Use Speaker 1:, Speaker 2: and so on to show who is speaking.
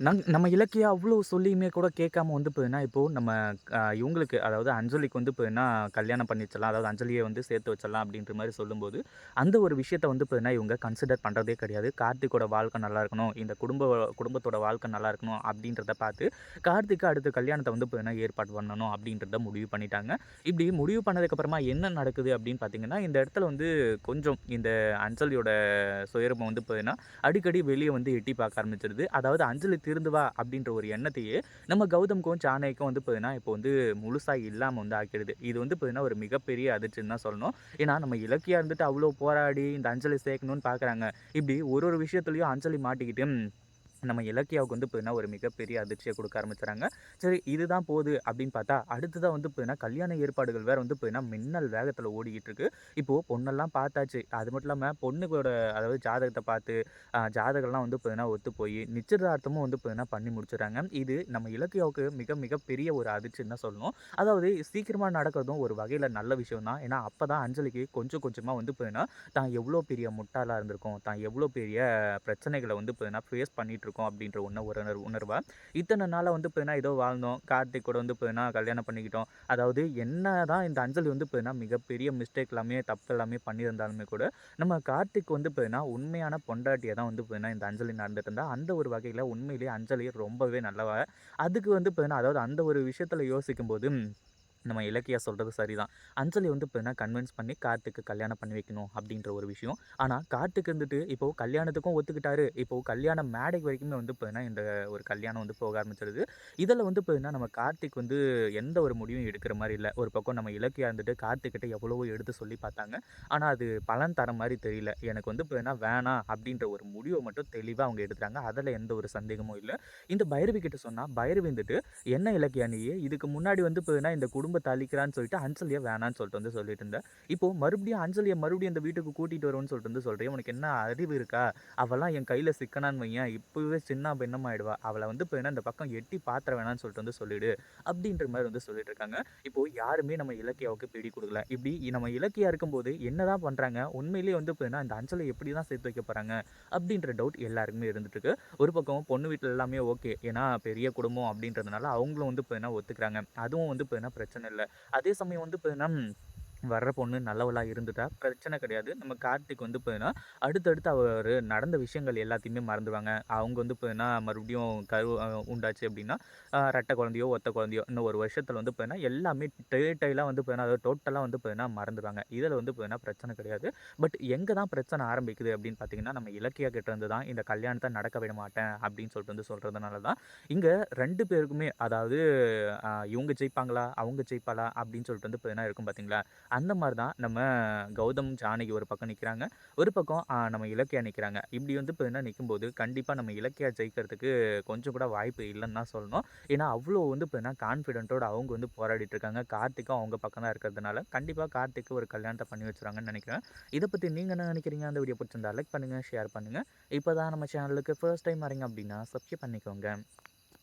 Speaker 1: நங் நம்ம இலக்கிய அவ்வளோ சொல்லியுமே கூட கேட்காம வந்து பார்த்தீங்கன்னா, இப்போது நம்ம இவங்களுக்கு அதாவது அஞ்சலிக்கு வந்து பார்த்தீங்கன்னா, கல்யாணம் பண்ணி வச்சிடலாம். அதாவது அஞ்சலியை வந்து சேர்த்து வச்சிடலாம் அப்படின்ற மாதிரி சொல்லும்போது, அந்த ஒரு விஷயத்த வந்து பார்த்தீங்கன்னா, இவங்க கன்சிடர் பண்ணுறதே கிடையாது. கார்த்திக்கோட வாழ்க்கை நல்லா இருக்கணும். இந்த குடும்ப குடும்பத்தோட வாழ்க்கை நல்லா இருக்கணும் அப்படின்றத பார்த்து, கார்த்திக்கு அடுத்த கல்யாணத்தை வந்து பார்த்தீங்கன்னா, ஏற்பாடு பண்ணணும் அப்படின்றத முடிவு பண்ணிட்டாங்க. இப்படி முடிவு பண்ணதுக்கப்புறமா என்ன நடக்குது அப்படின்னு பார்த்தீங்கன்னா, இந்த இடத்துல வந்து கொஞ்சம் இந்த அஞ்சலியோட சுயரூபம் வந்து பார்த்தீங்கன்னா, அடிக்கடி வெளியே வந்து எட்டி பார்க்க ஆரம்பிச்சிருது அதாவது அஞ்சலி திருந்து வா அப்படின்ற ஒரு எண்ணத்தையே நம்ம கௌதம்க்கும், சாணைக்கும் வந்து பார்த்தீங்கன்னா, இப்போ வந்து முழுசாக இல்லாமல் வந்து ஆக்கிடுது. இது வந்து பார்த்தீங்கன்னா, ஒரு மிகப்பெரிய அதிர்ச்சின்னு தான் சொல்லணும். ஏன்னா, நம்ம இலக்கியா இருந்துட்டு அவ்வளோ போராடி இந்த அஞ்சலி சேர்க்கணும்னு பார்க்குறாங்க. இப்படி ஒரு ஒரு விஷயத்துலையும் அஞ்சலி மாட்டிக்கிட்டு நம்ம இலக்கியாவுக்கு வந்து பார்த்தீங்கன்னா, ஒரு மிகப்பெரிய அதிர்ச்சியை கொடுக்க ஆரம்பிச்சுறாங்க. சரி இதுதான் போது அப்படின்னு பார்த்தா, அடுத்ததாக வந்து பார்த்தீங்கன்னா, கல்யாண ஏற்பாடுகள் வேறு வந்து பார்த்தீங்கன்னா, மின்னல் வேகத்தில் ஓடிக்கிட்டு இருக்கு. இப்போது பொண்ணெல்லாம் பார்த்தாச்சு. அது மட்டும் இல்லாமல் பொண்ணுக்கோட அதாவது ஜாதகத்தை பார்த்து, ஜாதகம்லாம் வந்து பார்த்தீங்கன்னா, ஒத்து போய் நிச்சயதார்த்தமும் வந்து பார்த்தீங்கன்னா, பண்ணி முடிச்சிடுறாங்க இது நம்ம இலக்கியாவுக்கு மிக மிகப்பெரிய ஒரு அதிர்ச்சின்னு தான் சொல்லணும். அதாவது சீக்கிரமாக நடக்கிறதும் ஒரு வகையில் நல்ல விஷயம் தான். ஏன்னா, அப்பதான் அஞ்சலிக்கு கொஞ்சம் கொஞ்சமாக வந்து பார்த்தீங்கன்னா, தான் எவ்வளோ பெரிய முட்டாளாக இருந்திருக்கும் தான் எவ்வளோ பெரிய பிரச்சனைகளை வந்து பார்த்தீங்கன்னா, ஃபேஸ் பண்ணிட்டு இருக்கோம் அப்படின்ற உண ஒரு உணர்வு உணர்வா, இத்தனை நாளாக வந்து பார்த்தீங்கன்னா, ஏதோ வாழ்ந்தோம். கார்த்திக் கூட வந்து பார்த்தீங்கன்னா, கல்யாணம் பண்ணிக்கிட்டோம். அதாவது என்ன தான் இந்த அஞ்சலி வந்து பார்த்தீங்கன்னா, மிகப்பெரிய மிஸ்டேக் எல்லாமே, தப்பு எல்லாமே பண்ணியிருந்தாலுமே கூட, நம்ம கார்த்திக் வந்து பார்த்தீங்கன்னா, உண்மையான பொண்டாட்டியை தான் வந்து பார்த்தீங்கன்னா, இந்த அஞ்சலி நடந்துட்டு அந்த ஒரு வகையில் உண்மையிலேயே அஞ்சலி ரொம்பவே நல்லவ. அதுக்கு வந்து பார்த்தீங்கன்னா, அதாவது அந்த ஒரு விஷயத்தில் யோசிக்கும்போது நம்ம இலக்கியா சொல்கிறது சரிதான். அஞ்சலி வந்து இப்போ என்ன கன்வின்ஸ் பண்ணி கார்த்திக்கு கல்யாணம் பண்ணி வைக்கணும் அப்படின்ற ஒரு விஷயம். ஆனால் கார்த்திக் இருந்துட்டு இப்போ கல்யாணத்துக்கும் ஒத்துக்கிட்டாரு. இப்போ கல்யாண மேடை வரைக்குமே வந்து இப்போ என்ன இந்த ஒரு கல்யாணம் வந்து போக ஆரம்பிச்சிருது. இதில் வந்து இப்போ என்ன நம்ம கார்த்திக் வந்து எந்த ஒரு முடிவும் எடுக்கிற மாதிரி இல்லை ஒரு பக்கம் நம்ம இலக்கியா இருந்துட்டு கார்த்திக்கிட்ட எவ்வளவோ எடுத்து சொல்லி பார்த்தாங்க. ஆனால் அது பலன் தர மாதிரி தெரியல. எனக்கு வந்து இப்போ என்ன வேணாம் அப்படின்ற ஒரு முடிவை மட்டும் தெளிவாக அவங்க எடுத்துட்டாங்க. அதில் எந்த ஒரு சந்தேகமும் இல்லை இந்த பைரவி கிட்ட சொன்னால் பைரவி வந்துட்டு, "என்ன இலக்கியா நீ இதுக்கு முன்னாடி வந்து பார்த்தீங்கன்னா, இந்த குடும்பத்தை அழிக்கிறான்னு சொல்லிட்டு அஞ்சலியை வேணான்னு சொல்லிட்டு வந்து சொல்லிட்டு இருந்தேன் இப்போ மறுபடியும் அஞ்சலியை மறுபடியும் இந்த வீட்டுக்கு கூட்டிட்டு வரும்னு சொல்லிட்டு வந்து சொல்கிறேன் உனக்கு என்ன அறிவு இருக்கா? அவலாம் என் கையில சிக்கனான்னு வையேன், இப்பவே சின்னா ஆயிடுவா அவளை வந்து இப்போ என்ன இந்த பக்கம் எட்டி பாத்திர வேணான்னு சொல்லிட்டு வந்து சொல்லிடு." அப்படின்ற மாதிரி வந்து சொல்லிட்டு இருக்காங்க. இப்போ யாருமே நம்ம இலக்கியாவுக்கு பிடி கொடுக்கல இப்படி நம்ம இலக்கியா இருக்கும்போது என்னதான் பண்றாங்க? உண்மையிலேயே வந்து பார்த்தீங்கன்னா, இந்த அஞ்சலை எப்படி தான் சேர்த்து வைக்க போறாங்க? அப்படின்ற டவுட் எல்லாருக்குமே இருந்துட்டு இருக்கு. ஒரு பக்கம் பொண்ணு வீட்டில் எல்லாமே ஓகே. ஏன்னா பெரிய குடும்பம் அப்படின்றதுனால அவங்களும் வந்து பார்த்தீங்கன்னா ஒத்துக்கிறாங்க. அதுவும் வந்து பார்த்தீங்கன்னா பிரச்சனை பிரச்சனை இல்லை. அதே சமயம் வந்து பார்த்தீங்கன்னா வர்ற பொண்ணு நல்லவளாக இருந்துட்டா பிரச்சனை கிடையாது. நம்ம கார்த்திக் வந்து பார்த்தீங்கன்னா, அடுத்தடுத்து அவர் நடந்த விஷயங்கள் எல்லாத்தையுமே மறந்துவாங்க அவங்க வந்து பார்த்தீங்கன்னா, மறுபடியும் கரு உண்டாச்சு அப்படின்னா, ரெட்டை குழந்தையோ, ஒத்த குழந்தையோ இன்னும் ஒரு வருஷத்தில் வந்து பார்த்தீங்கன்னா, எல்லாமே டேட்டெயிலா வந்து பார்த்தீங்கன்னா, அதாவது டோட்டலாக வந்து பார்த்தீங்கன்னா மறந்துடுவாங்க இதில் வந்து பார்த்தீங்கன்னா பிரச்சனை கிடையாது. பட் எங்கே தான் பிரச்சனை ஆரம்பிக்குது அப்படின்னு பார்த்தீங்கன்னா, நம்ம இலக்கியா கிட்ட இருந்து தான் இந்த கல்யாணத்தை நடக்க விட மாட்டேன் அப்படின்னு சொல்லிட்டு வந்து சொல்கிறதுனால தான், இங்கே ரெண்டு பேருக்குமே அதாவது இவங்க ஜெயிப்பாங்களா? அவங்க ஜெயிப்பாளா? அப்படின்னு சொல்லிட்டு வந்து பார்த்தீங்கன்னா இருக்கும் பார்த்தீங்களா? அந்த மாதிரி தான் நம்ம கௌதம், ஜானகி ஒரு பக்கம் நிற்கிறாங்க ஒரு பக்கம் நம்ம இலக்கியா நிற்கிறாங்க இப்படி வந்து பார்த்தீங்கன்னா நிற்கும்போது கண்டிப்பாக நம்ம இலக்கியா ஜெயிக்கிறதுக்கு கொஞ்சம் கூட வாய்ப்பு இல்லைன்னு தான் சொல்லணும். ஏன்னா, அவ்வளோ வந்து பார்த்தீங்கன்னா கான்ஃபிடென்ட்டோட அவங்க வந்து போராடிட்டு இருக்காங்க. கார்த்திக்கும் அவங்க பக்கம் தான் இருக்கிறதுனால, கண்டிப்பாக கார்த்திக்கு ஒரு கல்யாணத்தை பண்ணி வச்சுருவாங்கன்னு நினைக்கிறேன் இதை பற்றி நீங்கள் என்ன நினைக்கிறீங்க அந்த வீடியோ பிடிச்சிருந்தா லைக் பண்ணுங்கள் ஷேர் பண்ணுங்கள் இப்போ தான் நம்ம சேனலுக்கு ஃபர்ஸ்ட் டைம் வரீங்க அப்படின்னா, சப்ஸ்கிரைப் பண்ணிக்கோங்க.